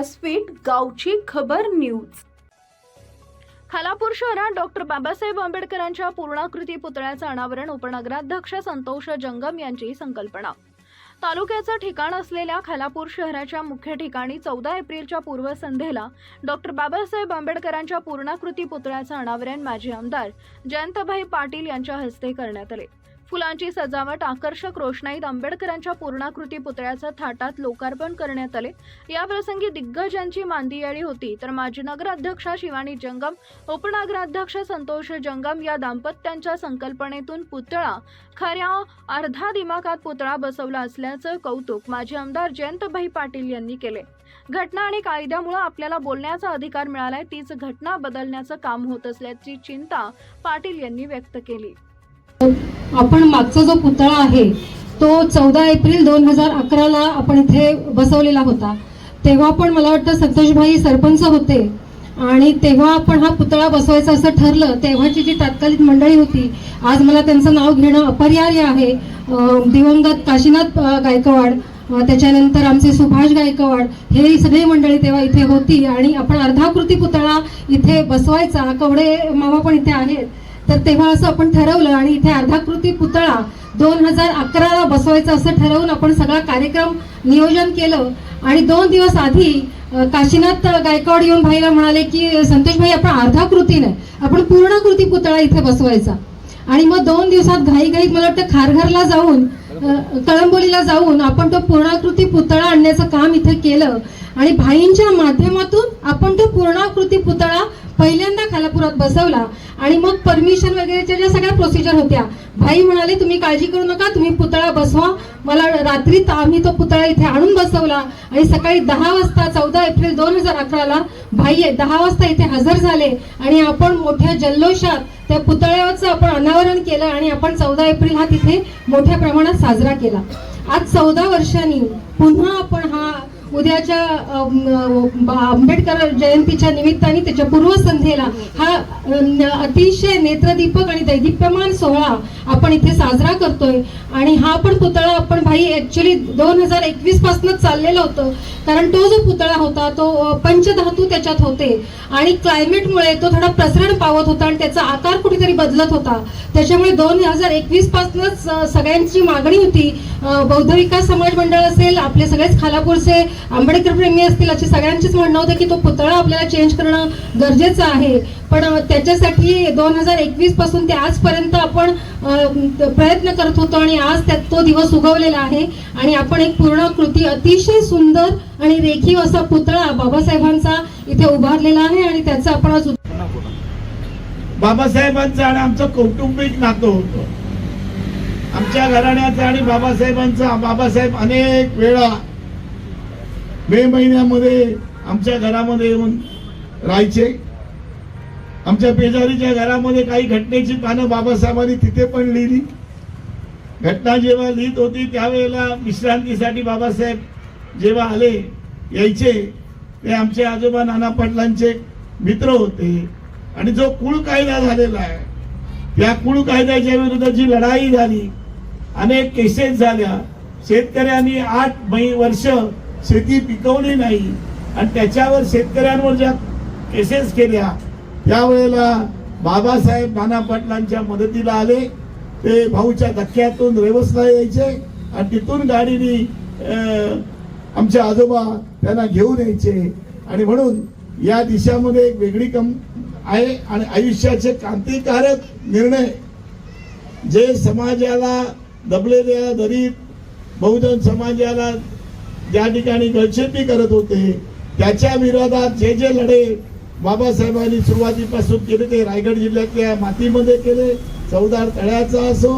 व्यासपीठ गावची खबर न्यूज. खालापूर शहरात डॉक्टर बाबासाहेब आंबेडकरांच्या पूर्णाकृती पुतळ्याचं अनावरण उपनगराध्यक्ष संतोष जंगम यांची संकल्पना. तालुक्याचं ठिकाण असलेल्या खालापूर शहराच्या मुख्य ठिकाणी चौदा एप्रिलच्या पूर्वसंध्येला डॉक्टर बाबासाहेब आंबेडकरांच्या पूर्णाकृती पुतळ्याचं अनावरण माजी आमदार जयंतभाई पाटील यांच्या हस्ते करण्यात आले. फुलांची सजावट आकर्षक रोषणाईत आंबेडकरांच्या पूर्णाकृती पुतळ्याचं थाटात लोकार्पण करण्यात आले. याप्रसंगी दिग्गजांची मांदियाळी होती. तर माजी नगराध्यक्षा शिवानी जंगम उपनगराध्यक्ष संतोष जंगम या दाम्पत्यांच्या संकल्पनेतून पुतळा खऱ्या अर्धा दिमागात पुतळा बसवला असल्याचं कौतुक माजी आमदार जयंतभाई पाटील यांनी केले. घटना आणि कायद्यामुळे आपल्याला बोलण्याचा अधिकार मिळालाय तीच घटना बदलण्याचं काम होत असल्याची चिंता पाटील यांनी व्यक्त केली. आपण मागचा जो पुतळा आहे तो चौदा एप्रिल दोन हजार अकराला आपण इथे बसवलेला होता. तेव्हा पण मला वाटतं संतोषभाई सरपंच होते आणि तेव्हा आपण हा पुतळा बसवायचा असं ठरलं. तेव्हाची जी तात्कालिक मंडळी होती आज मला त्यांचं नाव घेणं अपरिहार्य आहे. दिवंगत काशीनाथ गायकवाड त्याच्यानंतर आमचे सुभाष गायकवाड हे सगळी मंडळी तेव्हा इथे होती आणि आपण अर्धाकृती पुतळा इथे बसवायचा. कवडे मामा पण इथे आहेत. तर तेव्हा असं आपण ठरवलं आणि इथे अर्धाकृती पुतळा दोन हजार अकराला बसवायचं असं ठरवून आपण सगळा कार्यक्रम नियोजन केलं. आणि दोन दिवस आधी काशीनाथ गायकवाड येऊन भाईला म्हणाले की संतोष भाई आपण अर्धाकृती नाही आपण पूर्णकृती पुतळा इथे बसवायचा. आणि मग दोन दिवसात घाईघाईत मला वाटतं खारघरला जाऊन कळंबोलीला जाऊन आपण तो पूर्णाकृती पुतळा आणण्याचं काम इथे केलं. आणि भाईंच्या माध्यमातून आपण तो पूर्णाकृती पुतळा पहिल्यांदा खालापुरात बसवला आणि मग परमिशन वगैरेच्या ज्या सगळ्या प्रोसिजर होत्या भाई म्हणाले तुम्ही काळजी करू नका तुम्ही पुतळा बसवा. मला रात्री आम्ही तो पुतळा इथे आणून बसवला आणि सकाळी दहा वाजता चौदा एप्रिल दोन हजार अकराला भाई दहा वाजता इथे हजर झाले आणि आपण मोठ्या जल्लोषात त्या पुतळ्याचं आपण अनावरण केलं आणि आपण चौदा एप्रिल हा तिथे मोठ्या प्रमाणात साजरा केला. आज चौदा वर्षांनी पुन्हा आपण हा उद्याच्या आंबेडकर जयंतीच्या निमित्ताने त्याच्या पूर्वसंध्येला हा अतिशय नेत्रदीपक आणि दैदिप्यमान सोहळा आपण इथे साजरा करतोय. आणि हा पण पुतळा आपण भाई ऍक्च्युली दोन हजार एकवीस पासूनच चाललेलं होतं. कारण तो जो पुतळा होता तो पंचधातू त्याच्यात होते. आणि क्लायमेटमुळे तो थोडा प्रसरण पावत होता आणि त्याचा आकार कुठेतरी बदलत होता. त्याच्यामुळे दोन हजार एकवीस पासूनच सगळ्यांची मागणी होती. बौद्ध विकास समाज मंडळ असेल आपले सगळेच खालापूरचे आंबेडकर प्रेमी असतील असे सगळ्यांचीच म्हणणं होतं की तो पुतळा आपल्याला चेंज करणं गरजेचं आहे. पण त्याच्यासाठी दोन हजार एकवीसपासून ते आजपर्यंत आपण प्रयत्न करत होतो आणि आज त्यात तो दिवस उगवलेला आहे. आणि आपण एक पूर्ण कृती अतिशय सुंदर आणि रेखीव असा पुतळा बाबासाहेबांचा इथे उभारलेला आहे आणि त्याचा आपण आज बाबासाहेबांचं आणि आमचं कौटुंबिक नातं होतं. आमच्या घराण्याचं आणि बाबासाहेबांचं बाबासाहेब अनेक वेळा मे महिन्यामध्ये आमच्या घरामध्ये येऊन राहायचे. आमच्या पेजारीच्या घरामध्ये काही घटनेची पानं बाबासाहेबांनी तिथे पण लिहिली. घटना जेव्हा लिहित होती त्यावेळेला विश्रांतीसाठी बाबासाहेब जेव्हा आले यायचे ते आमचे आजोबा नाना पाटलांचे मित्र होते. आणि जो कुळ कायदा झालेला आहे त्या कुळ कायद्याच्या विरुद्ध जी लढाई झाली अनेक केसेस झाल्या. शेतकऱ्यांनी आठ मै वर्ष शेती पिकवली नाही आणि त्याच्यावर शेतकऱ्यांवर ज्या केसेस केल्या त्यावेळेला बाबासाहेब नाना पाटलांच्या मदतीला आले. ते भाऊच्या धक्क्यातून रेवसला यायचे आणि तिथून गाडीने आमच्या आमचे आजोबा त्यांना घेऊन यायचे. आणि म्हणून या दिशामध्ये एक वेगळी कम आहे आणि आयुष्याचे क्रांतिकारक निर्णय. जे समाजाला दबलेल्या दरीत बहुजन समाजाला ज्या ठिकाणी गळचेपी करत होते त्याच्या विरोधात जे जे लढे बाबासाहेबांनी सुरुवातीपासून केले ते रायगड जिल्ह्यातल्या मातीमध्ये केले चौदार तळ्याचा असो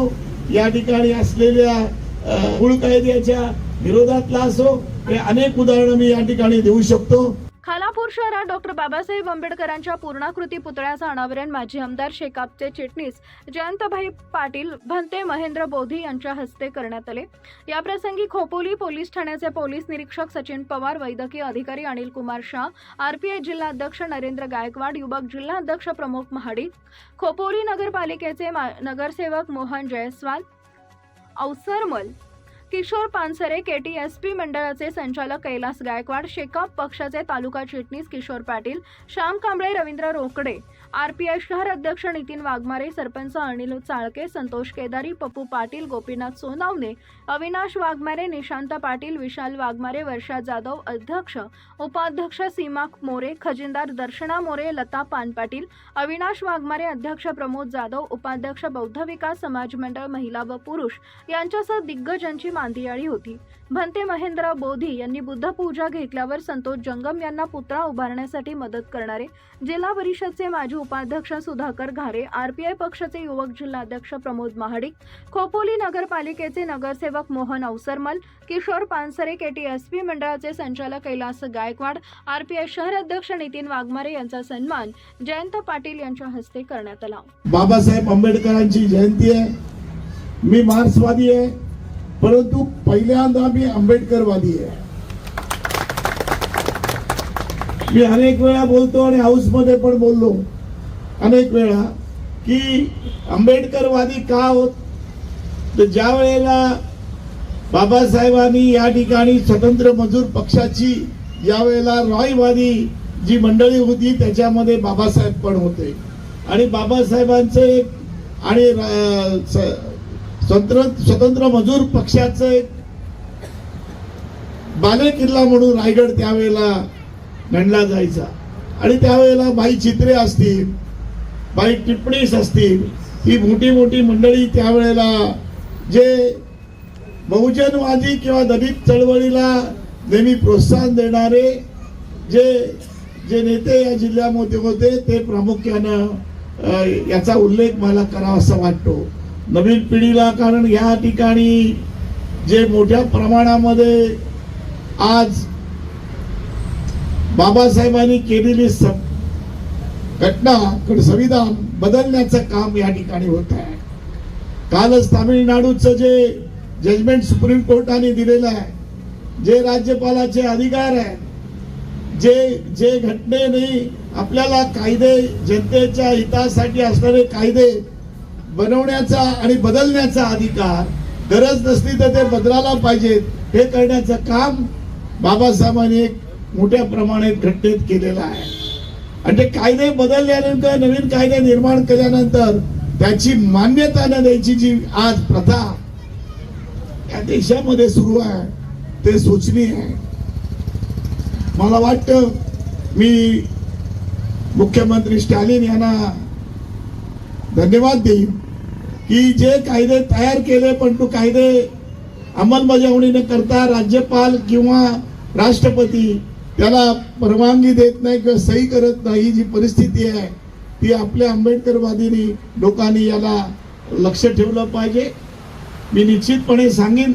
या ठिकाणी असलेल्या अ, कुळ कायद्याच्या विरोधातला असो हे अनेक उदाहरणं मी या ठिकाणी देऊ शकतो. खालापूर शहरात डॉक्टर बाबासाहेब आंबेडकरांच्या पूर्णाकृती पुतळ्याचं अनावरण माजी आमदार शेकापचे चिटणीस जयंतभाई पाटील भंते महेंद्र बोधी यांच्या हस्ते करण्यात आले. याप्रसंगी खोपोली पोलीस ठाण्याचे पोलीस निरीक्षक सचिन पवार वैद्यकीय अधिकारी अनिल कुमार शाह आरपीआय जिल्हाध्यक्ष नरेंद्र गायकवाड युवक जिल्हाध्यक्ष प्रमुख महाडिक खोपोली नगरपालिकेचे मा- नगरसेवक मोहन जयस्वाल अवसरमल किशोर पानसरे केटीएसपी मंडळाचे संचालक कैलास गायकवाड शेकाप पक्षाचे तालुका चिटणीस किशोर पाटील श्याम कांबळे रवींद्र रोकडे आरपीआय शहर अध्यक्ष नितीन वाघमारे सरपंच अनिल चाळके संतोष केदारी पप्पू पाटील गोपीनाथ सोनावणे अविनाश वाघमारे निशांत पाटील विशाल वाघमारे वर्षा जाधव अध्यक्ष उपाध्यक्ष सीमा मोरे खजिनदार दर्शना मोरे लता पानपाटील अविनाश वाघमारे अध्यक्ष प्रमोद जाधव उपाध्यक्ष बौद्ध विकास समाज मंडळ महिला व पुरुष यांच्यासह दिग्गजांची मांदियाळी होती. भंते महेंद्र बोधी यांनी बुद्धपूजा घेतल्यावर संतोष जंगम यांना पुतळा उभारण्यासाठी मदत करणारे जिल्हा परिषदचे माजी उपाध्यक्ष सुधाकर घारे आरपीआय पक्षाचे युवक जिल्हाध्यक्ष प्रमोद महाडिक खोपोली नगरपालिकेचे नगरसेवक मोहन अवसरमल किशोर पानसरे केटीएसपी मंडळाचे संचालक कैलास गायकवाड आरपीआय शहर अध्यक्ष नितीन वाघमारे यांचा सन्मान जयंत पाटील यांच्या हस्ते करण्यात आला. बाबासाहेब आंबेडकरांची जयंती आहे. मी मार्क्सवादी आहे परंतु पहिल्यांदा मी आंबेडकरवादी आहे. मी अनेक वेळा बोलतो आणि हाऊसमध्ये पण बोललो. अनेक वेळा की आंबेडकरवादी का होत? तर ज्या वेळेला बाबासाहेबांनी या ठिकाणी स्वतंत्र मजूर पक्षाची या वेळेला रॉयवादी जी मंडळी होती त्याच्यामध्ये बाबासाहेब पण होते. आणि बाबासाहेबांचे एक आणि स्वतंत्र स्वतंत्र मजूर पक्षाचं एक बाले किल्ला म्हणून रायगड त्यावेळेला गणला जायचा. आणि त्यावेळेला बाई चित्रे असतील काही टिप्पणीस असतील. ही मोठी मोठी मंडळी त्यावेळेला जे बहुजनवादी किंवा दलित चळवळीला नेहमी प्रोत्साहन देणारे जे जे नेते या जिल्ह्यामध्ये होते ते प्रामुख्यानं याचा उल्लेख मला करावासा वाटतो. नवीन पिढीला कारण या ठिकाणी जे मोठ्या प्रमाणामध्ये आज बाबासाहेबांनी केलेली सप घटना संविधान बदलण्याचं काम या ठिकाणी होत आहे. कालच तामिळनाडूचं जे जजमेंट सुप्रीम कोर्टाने दिलेलं आहे जे राज्यपालाचे अधिकार आहे जे जे घटनेने आपल्याला कायदे जनतेच्या हितासाठी असणारे कायदे बनवण्याचा आणि बदलण्याचा अधिकार गरज नसली तर ते बदलायला पाहिजेत हे करण्याचं काम बाबासाहेबांनी एक मोठ्या प्रमाणात घटनेत केलेलं आहे. आणि ते कायदे बदलल्यानंतर नवीन कायदे निर्माण केल्यानंतर त्याची मान्यता न द्यायची जी आज प्रथा या देशामध्ये सुरू आहे ते सोचनीय आहे. मला वाटतं मी मुख्यमंत्री स्टॅलिन यांना धन्यवाद देईन की जे कायदे तयार केले पण तो कायदे अंमलबजावणी न करता राज्यपाल किंवा राष्ट्रपती त्याला परवानगी देत नाही किंवा सही करत नाही ही जी परिस्थिती आहे ती आपल्या आंबेडकरवादीनी लोकांनी याला लक्ष ठेवलं पाहिजे. मी निश्चितपणे सांगेन